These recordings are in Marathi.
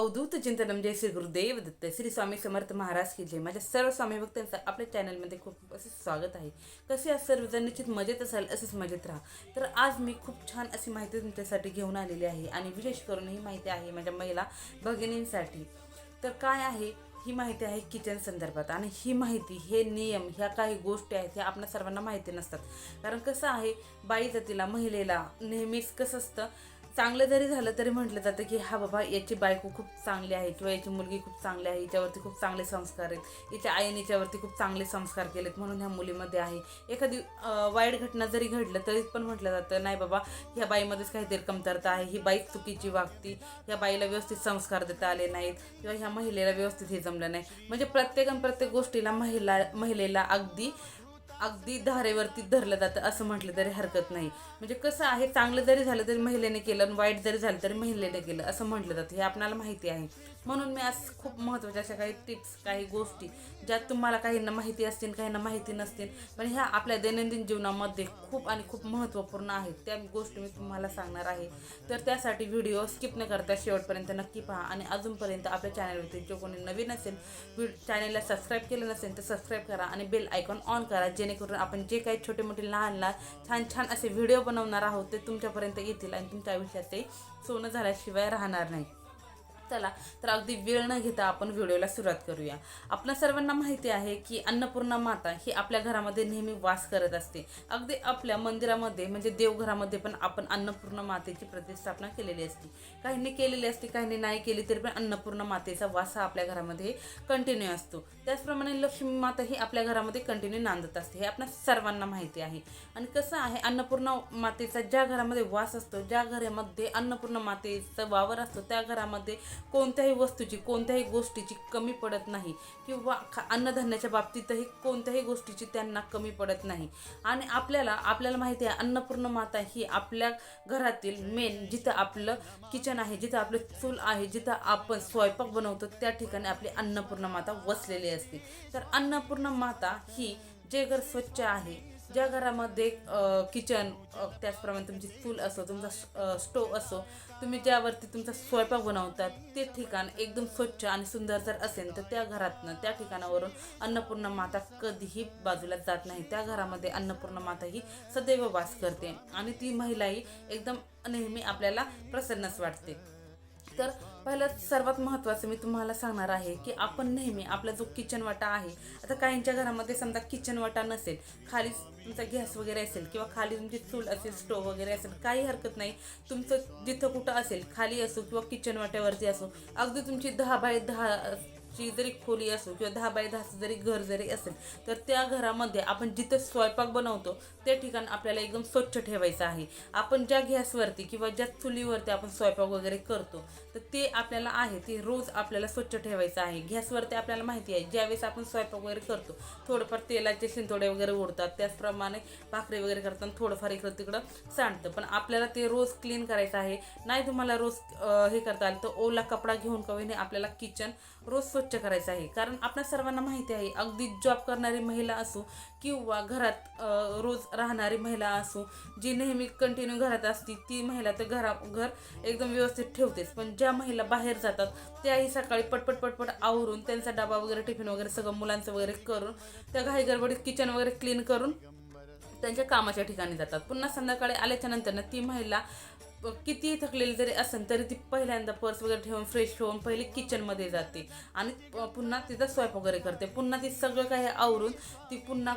अवधूत चिंतनम म्हणजे जय श्री गुरुदेव दत्त श्री स्वामी समर्थ महाराज की जय. माझ्या सर्व स्वामी भक्तांचं आपल्या चॅनलमध्ये खूप असे स्वागत आहे. कसे आज सर्वजण? निश्चित मजेत असाल असेच मजेत राहा. तर आज मी खूप छान अशी माहिती तुमच्यासाठी घेऊन आलेली आहे आणि विशेष करून ही माहिती आहे माझ्या महिला भगिनींसाठी. तर काय आहे? ही माहिती आहे किचन संदर्भात आणि ही माहिती हे नियम ह्या काही गोष्टी आहेत ह्या आपल्या सर्वांना माहिती नसतात. कारण कसं आहे बाई जातीला महिलेला नेहमीच कसं असतं चांगलं जरी झालं तरी म्हटलं जातं की हा बाबा याची बायको खूप चांगली आहे किंवा याची मुलगी खूप चांगली आहे याच्यावरती खूप चांगले संस्कार आहेत याच्या आईने याच्यावरती खूप चांगले संस्कार केलेत म्हणून ह्या मुलीमध्ये आहे. एखादी वाईट घटना जरी घडलं तरी पण म्हटलं जातं नाही बाबा ह्या बाईमध्येच काहीतरी कमतरता आहे ही बाई चुकीची वागती ह्या बाईला व्यवस्थित संस्कार देता आले नाहीत किंवा ह्या महिलेला व्यवस्थित हे जमलं नाही. म्हणजे प्रत्येक प्रत्येक गोष्टीला महिला महिलेला अगदी अगदी धारेवरती धरलं जातं असं म्हटलं तरी हरकत नाही. म्हणजे कसं आहे चांगलं जरी झालं तरी महिलेने केलं आणि वाईट जरी झालं तरी महिलेने केलं असं म्हटलं जातं. हे आपणाला माहिती आहे. म्हणून मी आज खूप महत्त्वाच्या अशा काही टिप्स काही गोष्टी ज्यात तुम्हाला काहींना माहिती असतील काहींना माहिती नसतील पण ह्या आपल्या दैनंदिन जीवनामध्ये खूप आणि खूप महत्त्वपूर्ण आहेत. त्या गोष्टी मी तुम्हाला सांगणार आहे. तर त्यासाठी व्हिडिओ स्किप न करता शेवटपर्यंत नक्की पहा आणि अजूनपर्यंत आपल्या चॅनलवरती जो कोणी नवीन असेल चॅनलला सबस्क्राईब केलं नसेल तर सबस्क्राईब करा आणि बेल आयकॉन ऑन करा जेणेकरून आपण जे काही छोटे मोठे लहान लहान छान छान असे व्हिडिओ बनवणार आहोत ते तुमच्यापर्यंत येतील आणि तुमच्या आयुष्यात ते सोनं झाल्याशिवाय राहणार नाही. चला तर अगदी वेळ न घेता आपण व्हिडिओला सुरुवात करूया. आपल्या सर्वांना माहिती आहे की अन्नपूर्णा माता ही आपल्या घरामध्ये नेहमी वास करत असते. अगदी आपल्या मंदिरामध्ये म्हणजे देवघरामध्ये पण आपण अन्नपूर्णा मातेची प्रतिष्ठापना केलेली असते. काहींनी केलेली असते काहींनी नाही केली तरी पण अन्नपूर्णा मातेचा वास हा आपल्या घरामध्ये कंटिन्यू असतो. त्याचप्रमाणे लक्ष्मी माता ही आपल्या घरामध्ये कंटिन्यू नांदत असते हे आपल्या सर्वांना माहिती आहे. आणि कसं आहे अन्नपूर्णा मातेचा ज्या घरामध्ये वास असतो ज्या घरामध्ये अन्नपूर्णा मातेचा वावर असतो त्या घरामध्ये कोणत्याही वस्तूची कोणत्याही गोष्टीची कमी पडत नाही. किंवा खा अन्नधान्याच्या बाबतीतही कोणत्याही गोष्टीची त्यांना कमी पडत नाही. आणि आपल्याला आपल्याला माहिती आहे अन्नपूर्ण माता ही आपल्या घरातील मेन जिथं आपलं किचन आहे जिथं आपलं चूल आहे जिथं आपण स्वयंपाक बनवतो त्या ठिकाणी आपली अन्नपूर्ण माता वसलेली असते. तर अन्नपूर्ण माता ही जे घर स्वच्छ आहे ज्या घरामध्ये किचन त्याचप्रमाणे तुमची चूल असो तुमचा स्टोव असो तुम्ही ज्यावरती तुमचा स्वयंपाक बनवतात ते ठिकाण एकदम स्वच्छ आणि सुंदर जर असेल तर त्या घरातनं त्या ठिकाणावरून अन्नपूर्णा माता कधीही बाजूला जात नाही. त्या घरामध्ये अन्नपूर्णा माता ही सदैव वास करते आणि ती महिलाही एकदम नेहमी आपल्याला प्रसन्नच वाटते. तर पहिलं सर्वात महत्त्वाचं मी तुम्हाला सांगणार आहे की आपण नेहमी आपला जो किचन वाटा आहे आता काहींच्या घरामध्ये समजा किचन वाटा नसेल खाली तुमचा गॅस वगैरे असेल किंवा खाली तुमची चूल असेल स्टोव वगैरे असेल काही हरकत नाही. तुमचं जिथं कुठं असेल खाली असो किंवा किचन वाट्यावरती असो अगदी तुमची दहा बाय दहा ची जरी खोली असो किंवा दहा बाय दहाचं जरी घर जरी असेल तर त्या घरामध्ये आपण जिथं स्वयंपाक बनवतो ते ठिकाण आपल्याला एकदम स्वच्छ ठेवायचं आहे. आपण ज्या गॅसवरती किंवा ज्या चुलीवरती आपण स्वयंपाक वगैरे करतो तर ते आपल्याला आहे ते रोज आपल्याला स्वच्छ ठेवायचं आहे. गॅसवरती आपल्याला माहिती आहे ज्यावेळेस आपण स्वयंपाक वगैरे करतो थोडंफार तेलाचे शिंतोडे वगैरे उडतात त्याचप्रमाणे भाकरी वगैरे करताना थोडंफार इकडं तिकडं सांडतं. पण आपल्याला ते रोज क्लीन करायचं आहे. नाही तुम्हाला रोज हे करता आलं तर ओला कपडा घेऊन कवीने आपल्याला किचन रोज स्वच्छ करायचं आहे. कारण आपल्या सर्वांना माहिती आहे अगदी जॉब करणारी महिला असो किंवा घरात रोज राहणारी महिला असो जी नेहमी कंटिन्यू घरात असती ती महिला तर घरा घर एकदम व्यवस्थित ठेवतेच. पण ज्या महिला बाहेर जातात त्याही सकाळी पटपट पटपट आवरून त्यांचा डबा वगैरे टिफिन वगैरे सगळं मुलांचं वगैरे करून त्या घाई गडबडीत किचन वगैरे क्लीन करून त्यांच्या कामाच्या ठिकाणी जातात. पुन्हा संध्याकाळी आल्याच्यानंतर ती महिला कितीही थकलेली जरी असेल तरी ती पहिल्यांदा पर्स वगैरे ठेवून फ्रेश होऊन पहिले किचनमध्ये जाते. आणि पुन्हा तिचा स्वयंपाक वगैरे करते. पुन्हा ती सगळं काही आवरून ती पुन्हा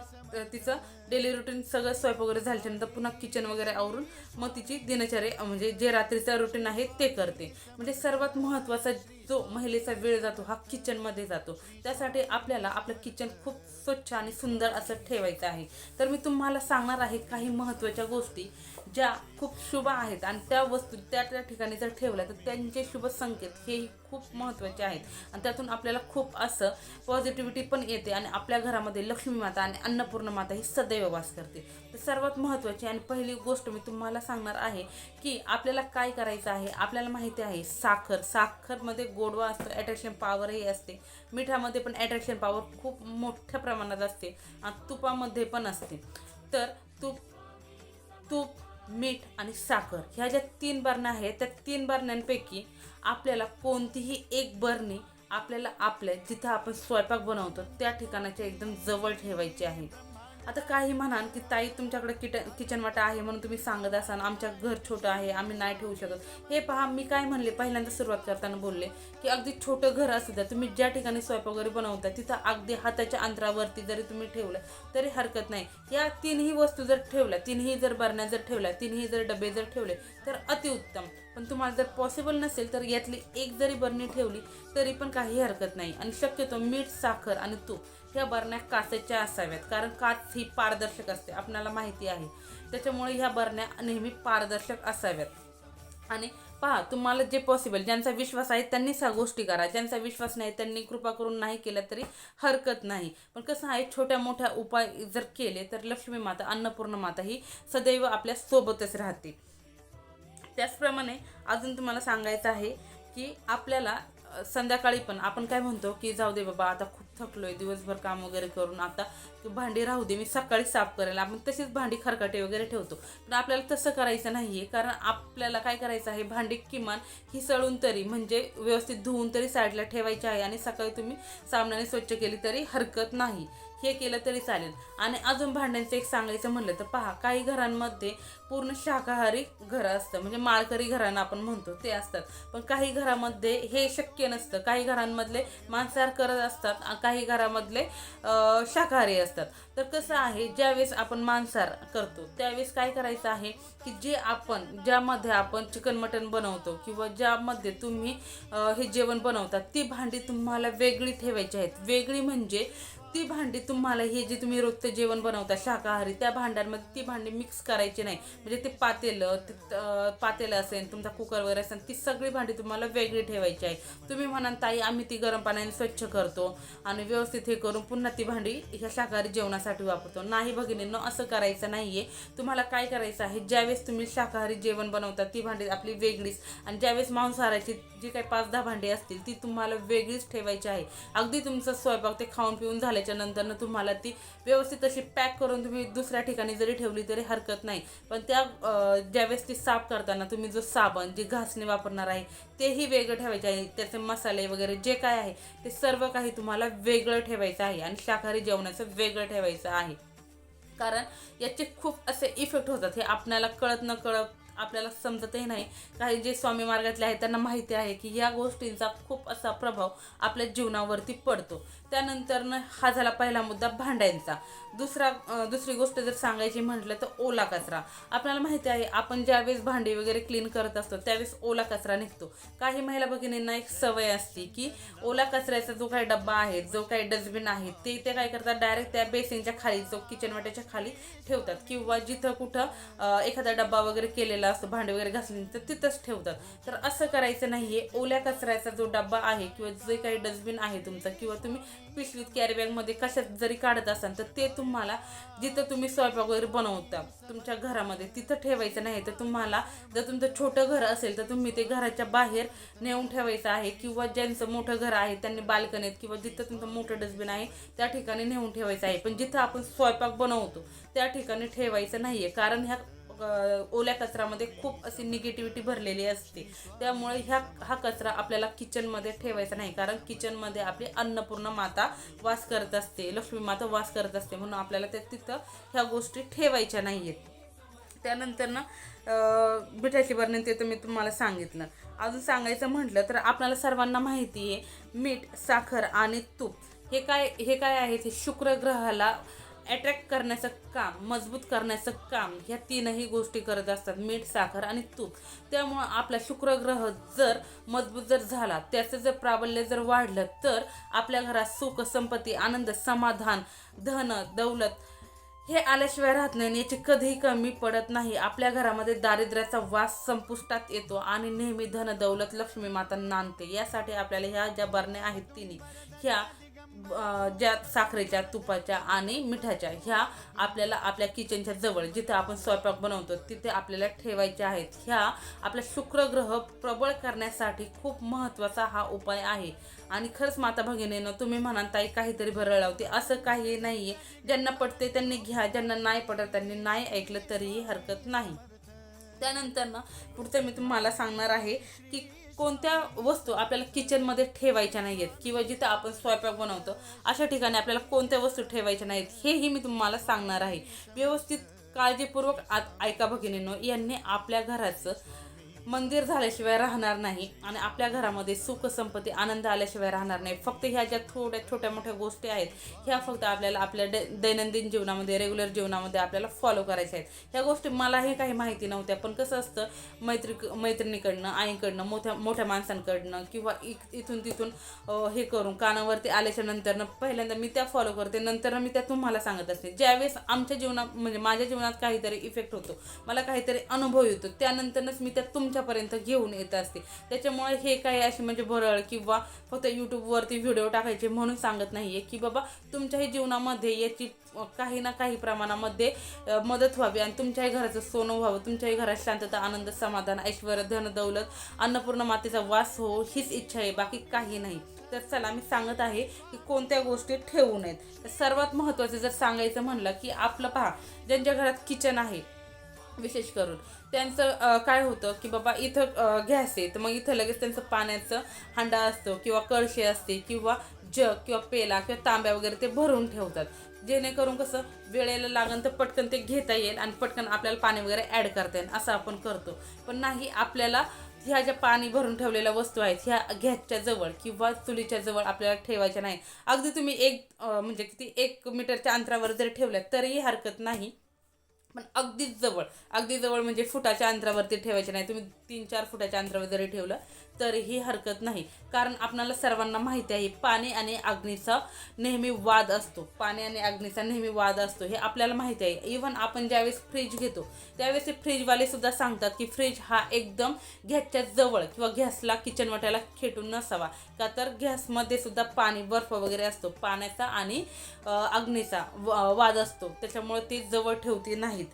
तिचं डेली रुटीन सगळं स्वयंपाक वगैरे झाल्याच्यानंतर पुन्हा किचन वगैरे आवरून मग तिची दिनचर्या म्हणजे जे रात्रीचं रुटीन आहे ते करते. म्हणजे सर्वात महत्त्वाचा जो महिलेचा वेळ जातो हा किचनमध्ये जातो. त्यासाठी आपल्याला आपलं किचन खूप स्वच्छ आणि सुंदर असं ठेवायचं आहे. तर मी तुम्हाला सांगणार आहे काही महत्त्वाच्या गोष्टी. ज्या खूप शुभ आहेत आणि त्या वस्तू त्या त्या ठिकाणी जर ठेवल्या तर त्यांचे शुभ संकेत हेही खूप महत्त्वाचे आहेत. आणि त्यातून आपल्याला खूप असं पॉझिटिव्हिटी पण येते आणि आपल्या घरामध्ये लक्ष्मी माता आणि अन्नपूर्ण माता ही सदैव वास करते. तर सर्वात महत्त्वाची आणि पहिली गोष्ट मी तुम्हाला सांगणार आहे की आपल्याला काय करायचं आहे आपल्याला माहिती आहे साखर. साखरमध्ये गोडवा असतो ॲट्रॅक्शन पॉवरही असते. मिठामध्ये पण ॲट्रॅक्शन पॉवर खूप मोठ्या प्रमाणात असते आणि तुपामध्ये पण असते. तर तूप तूप मीठ आणि साखर ह्या ज्या तीन बरण्या आहेत त्या तीन बरण्यांपैकी आपल्याला कोणतीही एक बरणी आपल्याला आपल्या जिथं आपण स्वयंपाक बनवतो त्या ठिकाणाच्या एकदम जवळ ठेवायची आहे. आता काही म्हणाल की ताई तुमच्याकडे किट किचन वाटा आहे म्हणून तुम्ही सांगत असाल आमच्या घर छोटं आहे आम्ही नाही ठेवू शकत. हे पहा मी काय म्हणले पहिल्यांदा सुरुवात करताना बोलले की अगदी छोटं घर असू द्या तुम्ही ज्या ठिकाणी स्वयंपाक वगैरे बनवता तिथं अगदी हाताच्या अंतरावरती जरी तुम्ही ठेवलं तरी हरकत नाही. या तीनही वस्तू जर ठेवल्या तीनही जर बरण्या जर ठेवल्या तीनही जर डबे जर ठेवले तर अतिउत्तम. पण तुम्हाला जर पॉसिबल नसेल तर यातली एक जरी बरणी ठेवली तरी पण काही हरकत नाही. आणि शक्यतो मीठ साखर आणि तूप ह्या बरण्या काचेच्या असाव्यात. कारण काच ही पारदर्शक असते आपणाला माहिती आहे. त्याच्यामुळे ह्या बरण्या नेहमी पारदर्शक असाव्यात. आणि पहा तुम्हाला जे पॉसिबल ज्यांचा विश्वास आहे त्यांनीच ह्या गोष्टी करा. ज्यांचा विश्वास नाही त्यांनी कृपा करून नाही केला तरी हरकत नाही. पण कसं आहे छोट्या मोठ्या उपाय जर केले तर लक्ष्मी माता अन्नपूर्ण माता ही सदैव आपल्या सोबतच राहते. त्याचप्रमाणे अजून तुम्हाला सांगायचं आहे की आपल्याला संध्याकाळी पण आपण काय म्हणतो की जाऊ दे बाबा आता खूप थकलो आहे दिवसभर काम वगैरे करून आता भांडी राहू दे मी सकाळी साफ करेल. आपण तशीच भांडी खरकाटे वगैरे ठेवतो. पण आपल्याला तसं करायचं नाही आहे कारण आपल्याला काय करायचं आहे भांडी किमान ही सळून तरी म्हणजे व्यवस्थित धुवून तरी साईडला ठेवायची आहे आणि सकाळी तुम्ही सामनाने स्वच्छ केली तरी हरकत नाही. हे केलं तरी चालेल. आणि अजून भांड्यांचं एक सांगायचं म्हणलं तर पहा काही घरांमध्ये पूर्ण शाकाहारी घरं असतं. म्हणजे माळकरी घरांना आपण म्हणतो ते असतात. पण काही घरामध्ये हे शक्य नसतं. काही घरांमधले मांसाहार करत असतात काही घरामधले शाकाहारी असतात. तर कसं आहे ज्यावेळेस आपण मांसाहार करतो त्यावेळेस काय करायचं आहे की जे आपण ज्यामध्ये आपण चिकन मटन बनवतो किंवा ज्यामध्ये तुम्ही हे जेवण बनवतात ती भांडी तुम्हाला वेगळी ठेवायची आहेत. वेगळी म्हणजे ती भांडी तुम्हाला हे जे तुम्ही रोजचं जेवण बनवता शाकाहारी त्या भांड्यांमध्ये ती भांडी मिक्स करायची नाही. म्हणजे ते पातेलं ते पातेलं असेल तुमचा कुकर वगैरे असेल ती सगळी भांडी तुम्हाला वेगळी ठेवायची आहे. तुम्ही म्हणाल ताई आम्ही ती गरम पाण्याने स्वच्छ करतो आणि व्यवस्थित हे करून पुन्हा ती भांडी ह्या शाकाहारी जेवणासाठी वापरतो. नाही भगिनींनो असं करायचं नाही आहे तुम्हाला काय करायचं आहे? ज्यावेळेस तुम्ही शाकाहारी जेवण बनवता ती भांडी आपली वेगळीच. आणि ज्यावेळेस मांसाहाराची जी काही पाच दहा भांडी असतील ती तुम्हाला वेगळीच ठेवायची आहे. अगदी तुमचं स्वयंपाक ते खाऊन पिऊन झालं त्याच्यानंतर तुम्हाला ती व्यवस्थित अशी पॅक करून तुम्ही दुसऱ्या ठिकाणी जरी ठेवली तरी हरकत नाही. पण त्या ज्यावेळेस ती साफ करताना तुम्ही जो साबण जे घासणी वापरणार आहे तेही वेगळं ठेवायचे आहे. त्याचे मसाले वगैरे जे काय आहे ते सर्व काही तुम्हाला वेगळं ठेवायचं आहे आणि शाकाहारी जेवणाचं वेगळं ठेवायचं आहे. कारण याचे खूप असे इफेक्ट होतात. हे आपल्याला कळत न कळत आपल्याला समजतही नाही. काही जे स्वामी मार्गातले आहेत त्यांना माहिती आहे की या गोष्टींचा खूप असा प्रभाव आपल्या जीवनावरती पडतो. त्यानंतर हा झाला पहिला मुद्दा भांड्यांचा. दुसरा दुसरी गोष्ट जर सांगायची म्हटलं तर ओला कचरा. आपल्याला माहिती आहे आपण ज्यावेळेस भांडी वगैरे क्लीन करत असतो त्यावेळेस ओला कचरा निघतो. काही महिला भगिनींना एक सवय असते की ओला कचऱ्याचा जो काही डब्बा आहे जो काही डस्टबिन आहे ते ते काय करतात डायरेक्ट त्या बेसिनच्या खाली जो किचन वाट्याच्या खाली ठेवतात. किंवा जिथं कुठं एखादा डब्बा वगैरे केलेला असतो भांडे वगैरे घासले तर तिथंच ठेवतात. तर असं करायचं नाही आहे ओल्या कचऱ्याचा जो डब्बा आहे किंवा जे काही डस्टबिन आहे तुमचं किंवा तुम्ही पिशवीत कॅरी बॅगमध्ये कशात जरी काढत असाल तर ते तुम्हाला जिथं तुम्ही स्वयंपाक वगैरे बनवता तुमच्या घरामध्ये तिथं ठेवायचं नाही. तर तुम्हाला जर तुमचं छोटं घर असेल तर तुम्ही ते घराच्या बाहेर नेऊन ठेवायचं आहे किंवा ज्यांचं मोठं घर आहे त्यांनी बाल्कनीत किंवा जिथं तुमचं मोठं डस्टबिन आहे त्या ठिकाणी नेऊन ठेवायचं आहे. पण जिथं आपण स्वयंपाक बनवतो त्या ठिकाणी ठेवायचं नाही आहे कारण ह्या ओल्या कचऱ्यामध्ये खूप अशी निगेटिव्हिटी भरलेली असते. त्यामुळे ह्या हा कचरा आपल्याला किचनमध्ये ठेवायचा नाही. कारण किचनमध्ये आपली अन्नपूर्ण माता वास करत असते. लक्ष्मी माता वास करत असते. म्हणून आपल्याला त्या तिथं ह्या गोष्टी ठेवायच्या नाही आहेत त्यानंतर ना मिठाची वर्णन ते तर मी तुम्हाला सांगितलं. अजून सांगायचं म्हटलं तर आपल्याला सर्वांना माहिती आहे मीठ साखर आणि तूप हे काय हे काय आहे? ते शुक्र ग्रहाला अट्रॅक्ट करण्याचं काम मजबूत करण्याचं काम ह्या तीनही गोष्टी करत असतात. मीठ साखर आणि तूप. त्यामुळं आपला शुक्र ग्रह जर मजबूत जर झाला त्याचं जर प्राबल्य जर वाढलं तर आपल्या घरात सुख संपत्ती आनंद समाधान धन दौलत हे आल्याशिवाय राहत नाही याची कधीही कमी पडत नाही. आपल्या घरामध्ये दारिद्र्याचा वास संपुष्टात येतो आणि नेहमी धन दौलत लक्ष्मी माता नांदते. यासाठी आपल्याला ह्या ज्या बरण्या आहेत तिन्ही ह्या ज्या साखरेच्या तुपाच्या आणि मिठाच्या ह्या आपल्याला आपल्या किचनच्या जवळ जिथे आपण स्वयंपाक बनवतो तिथे आपल्याला ठेवायच्या आहेत. ह्या आपला शुक्रग्रह प्रबळ करण्यासाठी खूप महत्त्वाचा हा उपाय आहे. आणि खरंच माता भगिनीनं तुम्ही म्हणाल ताई काहीतरी भरळ लावते. असं काही नाही आहे ज्यांना पटते त्यांनी घ्या ज्यांना नाही पटत त्यांनी नाही ऐकलं तरीही हरकत नाही. त्यानंतर ना पुढचं मी तुम्हाला सांगणार आहे की कोणत्या वस्तू आपल्याला किचनमध्ये ठेवायच्या नाही आहेत किंवा जिथं आपण स्वयंपाक बनवतो अशा ठिकाणी आपल्याला कोणत्या वस्तू ठेवायच्या नाहीत हेही मी तुम्हाला सांगणार आहे. व्यवस्थित काळजीपूर्वक आत ऐका भगिनींनो यांनी आपल्या घराचं मंदिर झाल्याशिवाय राहणार नाही आणि आपल्या घरामध्ये सुख संपत्ती आनंद आल्याशिवाय राहणार नाही. फक्त ह्या ज्या थोड्या छोट्या मोठ्या गोष्टी आहेत ह्या फक्त आपल्याला आपल्या दैनंदिन जीवनामध्ये रेग्युलर जीवनामध्ये आपल्याला फॉलो करायच्या आहेत. ह्या गोष्टी मलाही काही माहिती नव्हत्या पण कसं असतं मैत्री मैत्रिणीकडनं आईकडनं मोठ्या मोठ्या माणसांकडनं किंवा इथून तिथून हे करून कानावरती आल्याच्या नंतरनं पहिल्यांदा मी त्या फॉलो करते नंतर मी त्या तुम्हाला सांगत असते. ज्यावेळेस आमच्या जीवनात म्हणजे माझ्या जीवनात काहीतरी इफेक्ट होतो मला काहीतरी अनुभव येतो त्यानंतरच मी त्या तुम तुमच्यापर्यंत घेऊन येत असते. त्याच्यामुळे हे काही अशी म्हणजे भरळ किंवा फक्त यूट्यूबवरती व्हिडिओ टाकायचे म्हणून सांगत नाही आहे की बाबा तुमच्याही जीवनामध्ये याची काही ना काही प्रमाणामध्ये मदत व्हावी आणि तुमच्याही घराचं सोनं व्हावं तुमच्याही घरात शांतता आनंद समाधान ऐश्वर धन दौलत अन्नपूर्ण मातेचा वास हो हीच इच्छा आहे बाकी काही नाही. तर चला मी सांगत आहे की कोणत्या गोष्टी ठेवू नयेत. तर सर्वात महत्त्वाचं जर सांगायचं म्हणलं की आपलं पहा ज्यांच्या घरात किचन आहे विशेष करून. त्यांचं काय होतं की बाबा इथं गॅस आहे तर मग इथं लगेच त्यांचं पाण्याचं हांडा असतो किंवा कळशी असते किंवा जग किंवा पेला किंवा तांब्या वगैरे ते भरून ठेवतात. जेणेकरून कसं वेळेला लागन तर पटकन ते घेता येईल आणि पटकन आपल्याला पाणी वगैरे ॲड करता येईल असं आपण करतो. पण नाही आपल्याला ह्या ज्या पाणी भरून ठेवलेल्या वस्तू आहेत ह्या गॅसच्या जवळ किंवा चुलीच्या जवळ आपल्याला ठेवायच्या नाही. अगदी तुम्ही एक म्हणजे किती एक मीटरच्या अंतरावर जरी ठेवल्या तरीही हरकत नाही. पण अगदीच जवळ. अगदी जवळ म्हणजे फुटाच्या अंतरावरती ठेवायचे नाही. तुम्ही तीन चार फुटाच्या अंतरावर जरी ठेवलं तरीही हरकत नाही. कारण आपणाला सर्वांना माहिती आहे पाणी आणि अग्नीचा नेहमी वाद असतो. पाणी आणि अग्नीचा नेहमी वाद असतो हे आपल्याला माहिती आहे. इव्हन आपण ज्यावेळेस फ्रीज घेतो त्यावेळेस फ्रीजवाले सुद्धा सांगतात की फ्रीज हा एकदम गॅसच्या जवळ किंवा गॅसला किचन वाट्याला खेटून नसावा. का तर गॅसमध्ये सुद्धा पाणी बर्फ वगैरे असतो. पाण्याचा आणि अग्नीचा वाद असतो. त्याच्यामुळे ते जवळ ठेवते नाहीत.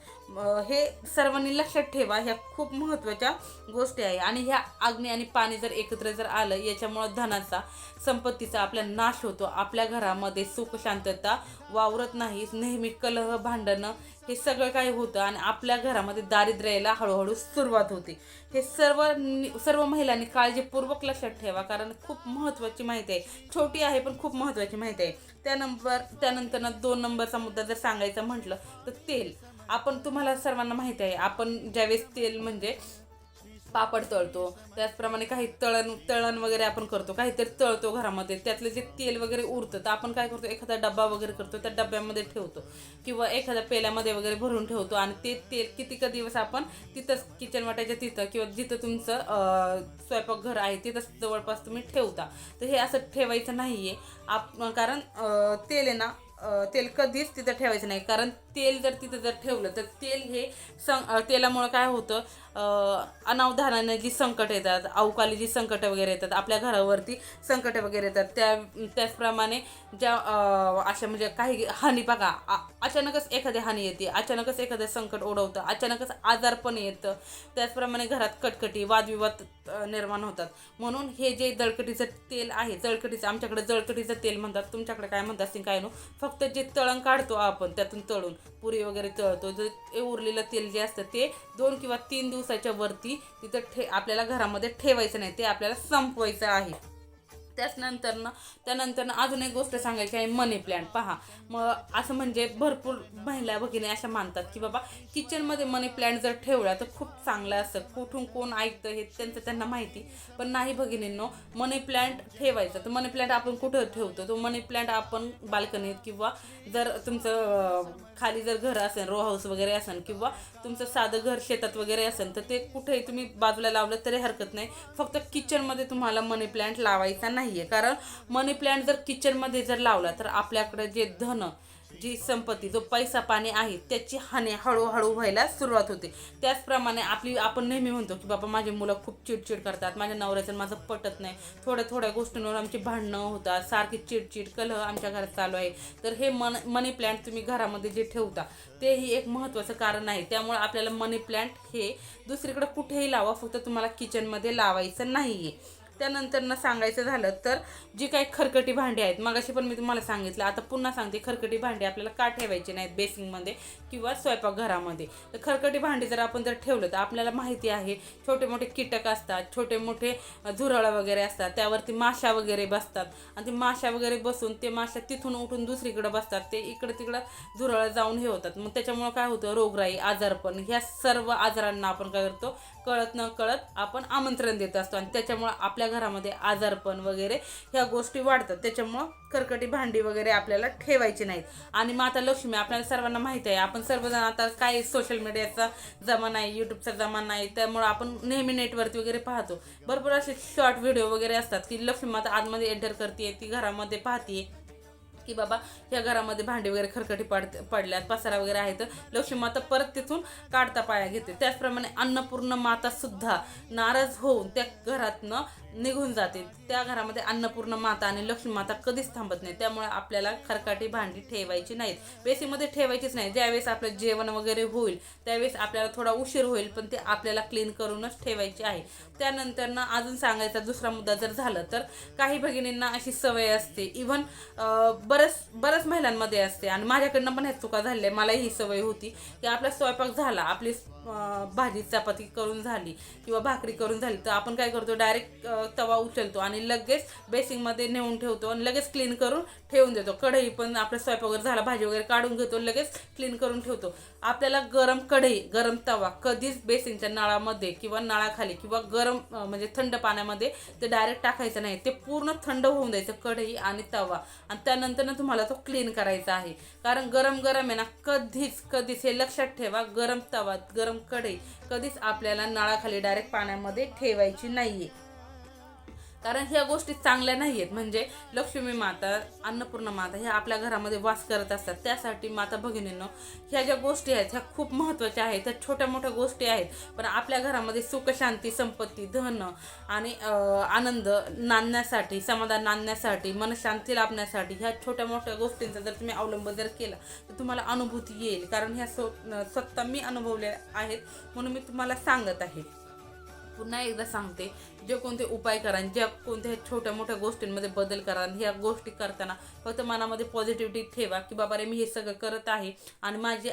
हे सर्वांनी लक्षात ठेवा. ह्या खूप महत्त्वाच्या गोष्टी आहे. आणि ह्या अग्नी आणि पाणी जर एकत्र जर आलं याच्यामुळं धनाचा संपत्तीचा आपला नाश होतो. आपल्या घरामध्ये सुख शांतता वावरत नाही. नेहमी कलह भांडणं हे सगळं काही होतं आणि आपल्या घरामध्ये दारिद्र्याला हळूहळू सुरुवात होते. हे सर्व सर्व महिलांनी काळजीपूर्वक लक्षात ठेवा कारण खूप महत्त्वाची माहिती आहे. छोटी आहे पण खूप महत्त्वाची माहिती आहे. त्या नंबर त्यानंतर दोन नंबरचा मुद्दा जर सांगायचा म्हटलं तर तेल. आपण तुम्हाला सर्वांना माहिती आहे आपण ज्यावेळेस तेल म्हणजे पापड तळतो. त्याचप्रमाणे काही तळण तळण वगैरे आपण करतो. काहीतरी तळतो घरामध्ये. त्यातलं जे तेल वगैरे उरतं तर आपण काय करतो एखादा डब्बा वगैरे करतो त्या डब्यामध्ये ठेवतो. किंवा एखाद्या पेल्यामध्ये वगैरे भरून ठेवतो. आणि ते तेल किती का दिवस आपण तिथंच किचन वाटायच्या तिथं किंवा जिथं तुमचं स्वयंपाकघर आहे तिथंच जवळपास तुम्ही ठेवता. तर हे असं ठेवायचं नाही आहे आप कारण तेल आहे ना तेल कधीच तिथं ठेवायचं नाही. कारण तेल जर तिथं जर ठेवलं तर तेल हे सं तेलामुळं काय होतं अ, अनावधानाने जी संकट येतात अवकाली जी संकट वगैरे येतात आपल्या घरावरती संकट वगैरे येतात त्या त्याचप्रमाणे ज्या अशा म्हणजे काही हानी बघा आ- अचानकच एखादी हानी येते अचानकच एखादं संकट ओढवतं अचानकच आजार पण येतं त्याचप्रमाणे घरात कटकटी वादविवाद निर्माण होतात. म्हणून हे जे जळकटीचं तेल आहे जळकटीचं आमच्याकडे जळकटीचं तेल म्हणतात तुमच्याकडे काय म्हणतात काय नो फक्त जे तळण काढतो आपण त्यातून तळून पुरी वगैरे तळतो जर ते उरलेलं तेल जे असतं ते दोन किंवा तीन दिवसाच्या वरती तिथं ठे आपल्याला घरामध्ये ठेवायचं नाही. ते आपल्याला संपवायचं आहे. त्याचनंतर ना त्यानंतर अजून एक गोष्ट सांगायची आहे मनी प्लॅन्ट पहा मग असं म्हणजे भरपूर महिला भगिनी अशा मानतात की बाबा किचनमध्ये मनी प्लॅन्ट जर ठेवला तर खूप चांगलं असतं. कुठून कोण ऐकतं हे त्यांचं त्यांना माहिती. पण नाही भगिनींनो मनी प्लॅन्ट ठेवायचं. तर मनी प्लॅन्ट आपण कुठं ठेवतो? तो मनी प्लॅन्ट आपण बाल्कनीत किंवा जर तुमचं खाली जर घर असेल रो हाऊस वगैरे असेल किंवा तुमचं साधं घर शेतात वगैरे असेल तर ते कुठेही तुम्ही बाजूला लावलं तरी हरकत नाही. फक्त किचनमध्ये तुम्हाला मनी प्लॅन्ट लावायचा नाही. आहे कारण मनी प्लॅन्ट जर किचनमध्ये जर लावला तर आपल्याकडे जे धन जी संपत्ती जो पैसा पाणी आहे त्याची हानी हळूहळू व्हायला सुरुवात होते. त्याचप्रमाणे आपली आपण नेहमी म्हणतो की बाबा माझी मुलं खूप चिडचिड करतात. माझ्या नवऱ्याचं माझं पटत नाही. थोड्या थोड्या गोष्टींवर आमची भांडणं होतात. सारखी चिडचिड कलह आमच्या घरात चालू आहे. तर हे मन मनी प्लॅन्ट तुम्ही घरामध्ये जे ठेवता तेही एक महत्त्वाचं कारण आहे. त्यामुळे आपल्याला मनी प्लॅन्ट हे दुसरीकडे कुठेही लावा फक्त तुम्हाला किचनमध्ये लावायचं नाही आहे त्यानंतर ना सांगायचं झालं तर जी काही खरकटी भांडी आहेत मगाशी पण मी तुम्हाला सांगितलं आता पुन्हा सांगते खरकटी भांडी आपल्याला का ठेवायची नाहीत बेसिंगमध्ये किंवा स्वयंपाकघरामध्ये तर खरकटी भांडी जर आपण जर ठेवलं तर आपल्याला माहिती आहे छोटे मोठे कीटक असतात छोटे मोठे झुरळं वगैरे असतात त्यावरती माशा वगैरे बसतात. आणि ते माशा वगैरे बसून ते माशा तिथून उठून दुसरीकडं बसतात ते इकडं तिकडं झुरळं जाऊन हे होतात. मग त्याच्यामुळं काय होतं रोगराई आजारपण ह्या सर्व आजारांना आपण काय करतो कळत न कळत आपण आमंत्रण देत असतो. आणि त्याच्यामुळं आपल्या घरामध्ये आजारपण वगैरे ह्या गोष्टी वाढतात. त्याच्यामुळं खरकटी भांडी वगैरे आपल्याला ठेवायची नाहीत. आणि माता लक्ष्मी आपल्याला सर्वांना माहिती आहे आपण सर्वजण आता काय सोशल मीडियाचा जमाना आहे यूट्यूबचा जमाना आहे त्यामुळं आपण नेहमी नेटवरती वगैरे पाहतो. भरपूर असे शॉर्ट व्हिडिओ वगैरे असतात की लक्ष्मी माता आतमध्ये एंटर करते ती घरामध्ये पाहते की बाबा या घरामध्ये भांडी वगैरे खरकटी पड पडल्यात पसारा वगैरे आहे तर लक्ष्मी माता परत तिथून काढता पाया घेते. त्याचप्रमाणे अन्नपूर्ण माता सुद्धा नाराज होऊन त्या घरातनं निघून जाते त्या घरामध्ये अन्नपूर्ण माता आणि लक्ष्मी माता कधीच थांबत नाही त्यामुळे आपल्याला खरकाटी भांडी ठेवायची नाहीत. बेसीमध्ये ठेवायचीच नाही. ज्यावेळेस आपलं जेवण वगैरे होईल त्यावेळेस आपल्याला थोडा उशीर होईल पण ते आपल्याला क्लीन करूनच ठेवायची आहे. त्यानंतर ना अजून सांगायचा दुसरा मुद्दा जर झालं तर काही भगिनींना अशी सवय असते. इव्हन बरंच बऱ्याच महिलांमध्ये असते. आणि माझ्याकडनं पण ह्या चुका झाल्या मलाही ही सवय होती की आपला स्वयंपाक झाला आपली भाजी चपाती करून झाली किंवा भाकरी करून झाली तर आपण काय करतो? डायरेक्ट तवा उचलतो आणि लगेच बेसिंगमध्ये नेऊन ठेवतो आणि लगेच क्लीन करून ठेवून देतो. कढई पण आपला स्वयंपाक वगैरे झाला भाजी वगैरे काढून घेतो लगेच क्लीन करून ठेवतो. आपल्याला गरम कढई गरम तवा कधीच बेसिंगच्या नळामध्ये किंवा नळाखाली किंवा गरम म्हणजे थंड पाण्यामध्ये ते डायरेक्ट टाकायचं नाही. ते पूर्ण थंड होऊन द्यायचं कढई आणि तवा. आणि त्यानंतर ना तुम्हाला तो क्लीन करायचा आहे. कारण गरम गरम आहे ना कधीच कधीच हे लक्षात ठेवा गरम तवा गरम कढई कधीच आपल्याला नळाखाली डायरेक्ट पाण्यामध्ये ठेवायची नाही आहे कारण ह्या गोष्टी चांगल्या नाही आहेत म्हणजे लक्ष्मी माता अन्नपूर्ण माता ह्या आपल्या घरामध्ये वास करत असतात. त्यासाठी माता भगिनींनो ह्या ज्या गोष्टी आहेत ह्या खूप महत्त्वाच्या आहेत. ह्या छोट्या मोठ्या गोष्टी आहेत. पण आपल्या घरामध्ये सुख शांती संपत्ती धन आणि आनंद नांदण्यासाठी समाधान नांदण्यासाठी मनशांती लाभण्यासाठी ह्या छोट्या मोठ्या गोष्टींचा जर तुम्ही अवलंब जर केला तर तुम्हाला अनुभूती येईल. कारण ह्या स्व स्वतः मी अनुभवल्या आहेत म्हणून मी तुम्हाला सांगत आहे. पुन्हा एकदा सांगते जे कोणते उपाय करा आणि ज्या कोणत्या छोट्या मोठ्या गोष्टींमध्ये बदल करा आणि ह्या गोष्टी करताना फक्त मनामध्ये पॉझिटिव्हिटी ठेवा की बाबा रे मी हे सगळं करत आहे आणि माझे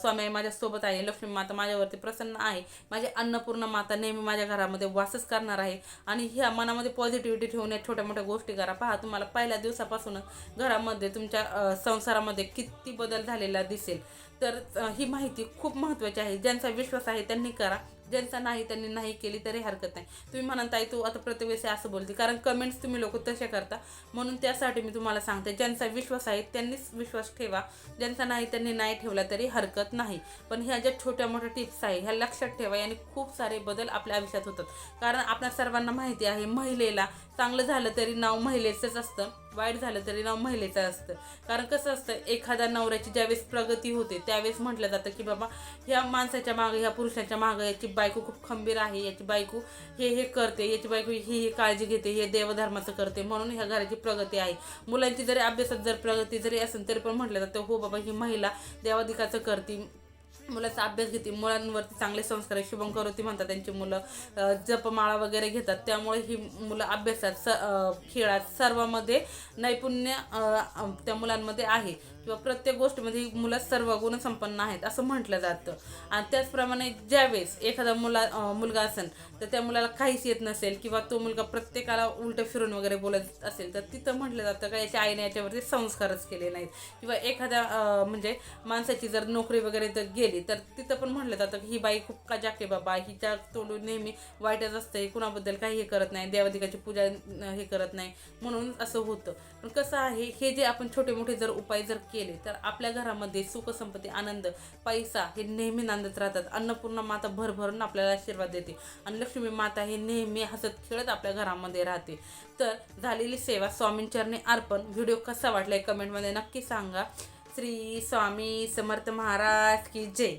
स्वामी माझ्यासोबत आहे लक्ष्मी माता माझ्यावरती प्रसन्न आहे माझी अन्नपूर्ण माता नेहमी माझ्या घरामध्ये वासच करणार आहे आणि ह्या मनामध्ये पॉझिटिव्हिटी ठेवून या छोट्या मोठ्या गोष्टी करा. पहा तुम्हाला पहिल्या दिवसापासूनच घरामध्ये तुमच्या संसारामध्ये किती बदल झालेला दिसेल. तर ही माहिती खूप महत्त्वाची आहे ज्यांचा विश्वास आहे त्यांनी करा. ज्यांचा नाही त्यांनी नाही केली तरी हरकत नाही. तुम्ही म्हणाल ताई तू आता प्रत्येक वेळेस असं बोलते. कारण कमेंट्स तुम्ही लोक तसे करता. म्हणून त्यासाठी मी तुम्हाला सांगते ज्यांचा विश्वास आहे त्यांनीच विश्वास ठेवा. ज्यांचा नाही त्यांनी नाही ठेवला तरी हरकत नाही. पण ह्या ज्या छोट्या मोठ्या टिप्स आहे ह्या लक्षात ठेवा. आणि खूप सारे बदल आपल्या आयुष्यात होतात. कारण आपल्या सर्वांना माहिती आहे महिलेला चांगलं झालं तरी नाव महिलेचंच असतं. वाईट झालं तरी नाव महिलेचं असतं. कारण कसं असतं एखाद्या नवऱ्याची ज्यावेळेस प्रगती होते त्यावेळेस म्हटलं जातं की बाबा ह्या माणसाच्या मागं ह्या पुरुषाच्या मागं याची बायको खूप खंबीर आहे याची बायको हे हे करते याची बायको ही ही काळजी घेते हे देवधर्माचं करते म्हणून ह्या घराची प्रगती आहे. मुलांची जरी अभ्यासात जर प्रगती जरी असेल तरी पण म्हटलं जातं हो बाबा ही महिला देवाधिकाचं करते मुलाचा अभ्यास घेते मुलांवरती चांगले संस्कार शुभंकर होती करोती म्हणतात त्यांची मुलं. जपमाळा वगैरे घेतात. त्यामुळे ही मुलं अभ्यासात स खेळात सर्वामध्ये नैपुण्य त्या मुलांमध्ये आहे. किंवा प्रत्येक गोष्टीमध्ये मुलं सर्व गुणसंपन्न आहेत असं म्हटलं जातं. आणि त्याचप्रमाणे ज्यावेळेस एखादा मुला मुलगा असेल तर त्या मुलाला काहीच येत नसेल किंवा तो मुलगा प्रत्येकाला उलटं फिरून वगैरे बोलत असेल तर तिथं म्हटलं जातं का याच्या आईने याच्यावरती संस्कारच केले नाहीत. किंवा एखाद्या म्हणजे माणसाची जर नोकरी वगैरे जर गेली तर तिथं पण म्हटलं जातं की ही बाई खूप का जाके बाबा हिच्या तोंडून नेहमी वाईटच असते कुणाबद्दल काही हे करत नाही देवाधिकाची पूजा हे करत नाही म्हणून असं होतं. पण कसं आहे हे जे आपण छोटे मोठे जर उपाय जर केले केले तर आपल्या घरामध्ये सुखसंपत्ती आनंद पैसा हे नेहमी नांदत राहतात. अन्नपूर्ण माता भरभरून आपल्याला आशीर्वाद देते. आणि लक्ष्मी माता हे नेहमी हसत खेळत आपल्या घरामध्ये राहते. तर झालेली सेवा स्वामींचरणी अर्पण. व्हिडिओ कसा वाटलाय कमेंटमध्ये नक्की सांगा. श्री स्वामी समर्थ महाराज की जय.